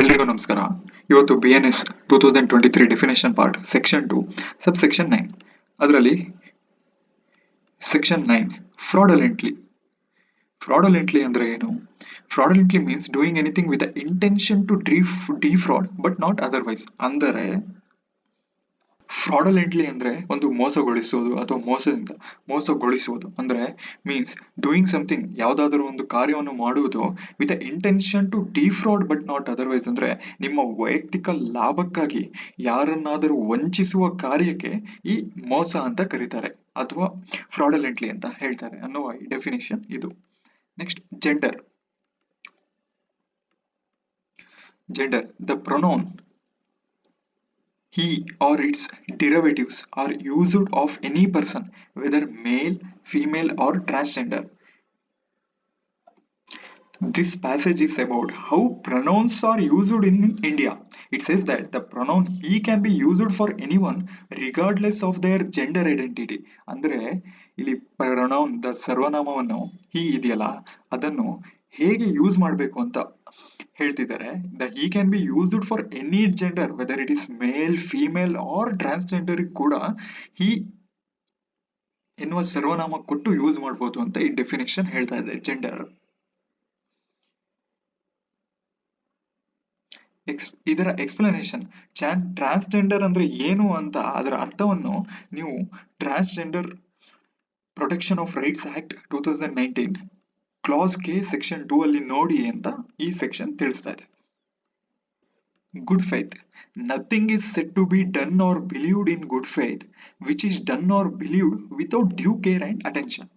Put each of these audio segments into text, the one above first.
ಎಲ್ರಿಗೂ ನಮಸ್ಕಾರ. ಇವತ್ತು B N S two thousand twenty three definition part section two subsection nine ಅದರಲ್ಲಿ section nine fraudulently fraudulently ಅಂದ್ರೆ ಏನು? Fraudulently means doing anything with intention to defraud but not otherwise ಅಂದರೆ fraudulently ಅಂದ್ರೆ ಒಂದು ಮೋಸಗೊಳಿಸೋದು ಅಥವಾ ಮೋಸದಿಂದ ಮೋಸಗೊಳಿಸುವುದು ಅಂದ್ರೆ ಮೀನ್ಸ್ ಡೂಯಿಂಗ್ ಸಮಥಿಂಗ್ ಯಾವುದಾದರೂ ಒಂದು ಕಾರ್ಯವನ್ನು ಮಾಡುವುದು with intention to defraud but not otherwise ಅಂದ್ರೆ ನಿಮ್ಮ ವೈಯಕ್ತಿಕ ಲಾಭಕ್ಕಾಗಿ ಯಾರನ್ನಾದರೂ ವಂಚಿಸುವ ಕಾರ್ಯಕ್ಕೆ ಈ ಮೋಸ ಅಂತ ಕರೀತಾರೆ ಅಥವಾ ಫ್ರಾಡಲೆಂಟ್ಲಿ ಅಂತ ಹೇಳ್ತಾರೆ ಅನ್ನುವ ಡೆಫಿನೇಷನ್ ಇದು. Next gender gender the pronoun he or its derivatives are used of any person whether male female or transgender this passage is about how pronouns are used in india it says that the pronoun he can be used for anyone regardless of their gender identity ಅಂದ್ರೆ ಇಲ್ಲಿ pronoun the ಸರ್ವನಾಮವನ್ನು ಹಿ ಇದೆಯಲ್ಲ ಅದನ್ನು ಹೇಗೆ use ಮಾಡಬೇಕು ಅಂತ ಹೇಳ್ತಿದ್ದಾರೆ. The he can be used for any gender whether it is male female or transgender ಕೂಡ he ಎನ್ನುವ ಸರ್ವನಾಮ ಕೊಟ್ಟು ಯೂಸ್ ಮಾಡ್ಬೋದು ಅಂತ ಈ ಡೆಫಿನೇಷನ್ ಹೇಳ್ತಾ ಇದೆ ಜೆಂಡರ್ ಎಕ್ಸ್ ಇದರ ಎಕ್ಸ್ಪ್ಲನೇಷನ್ ಚಾನ್ ಟ್ರಾನ್ಸ್ಜೆಂಡರ್ ಅಂದ್ರೆ ಏನು ಅಂತ ಅದರ ಅರ್ಥವನ್ನು ನೀವು transgender protection of rights act two thousand nineteen clause K section two ಅಲ್ಲಿ ನೋಡಿ ಅಂತ ಈ ಸೆಕ್ಷನ್ ತಿಳಿಸ್ತಾ ಇದೆ. Good faith nothing is said to be done or believed in good faith which is done or believed without due care and attention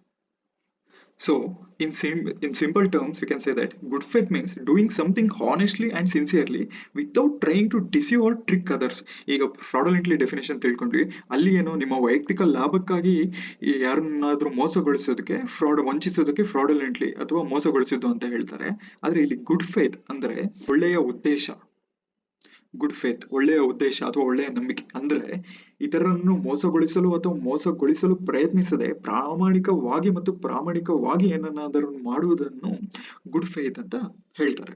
so in sim in simple terms you can say that good faith means doing something honestly and sincerely without trying to deceive or trick others ಈಗ fraudulently definition ತಿಳ್ಕೊಂಡ್ವಿ ಅಲ್ಲಿ ಏನು ನಿಮ್ಮ ವೈಯಕ್ತಿಕ ಲಾಭಕ್ಕಾಗಿ ಯಾರನ್ನಾದ್ರೂ ಮೋಸಗೊಳಿಸೋದಕ್ಕೆ fraud ವಂಚಿಸೋದಕ್ಕೆ ಫ್ರಾಡಲೆಂಟ್ಲಿ ಅಥವಾ ಮೋಸಗೊಳಿಸೋದು ಅಂತ ಹೇಳ್ತಾರೆ ಆದರೆ ಇಲ್ಲಿ ಗುಡ್ ಫೇತ್ ಅಂದರೆ ಒಳ್ಳೆಯ ಉದ್ದೇಶ ಗುಡ್ ಫೇತ್ ಒಳ್ಳೆಯ ಉದ್ದೇಶ ಅಥವಾ ಒಳ್ಳೆಯ ನಂಬಿಕೆ. ಅಂದ್ರೆ ಇತರರನ್ನು ಮೋಸಗೊಳಿಸಲು ಅಥವಾ ಮೋಸಗೊಳಿಸಲು ಪ್ರಯತ್ನಿಸದೆ ಪ್ರಾಮಾಣಿಕವಾಗಿ ಮತ್ತು ಪ್ರಾಮಾಣಿಕವಾಗಿ ಏನನ್ನಾದರೂ ಮಾಡುವುದನ್ನು ಗುಡ್ ಫೇತ್ ಅಂತ ಹೇಳ್ತಾರೆ.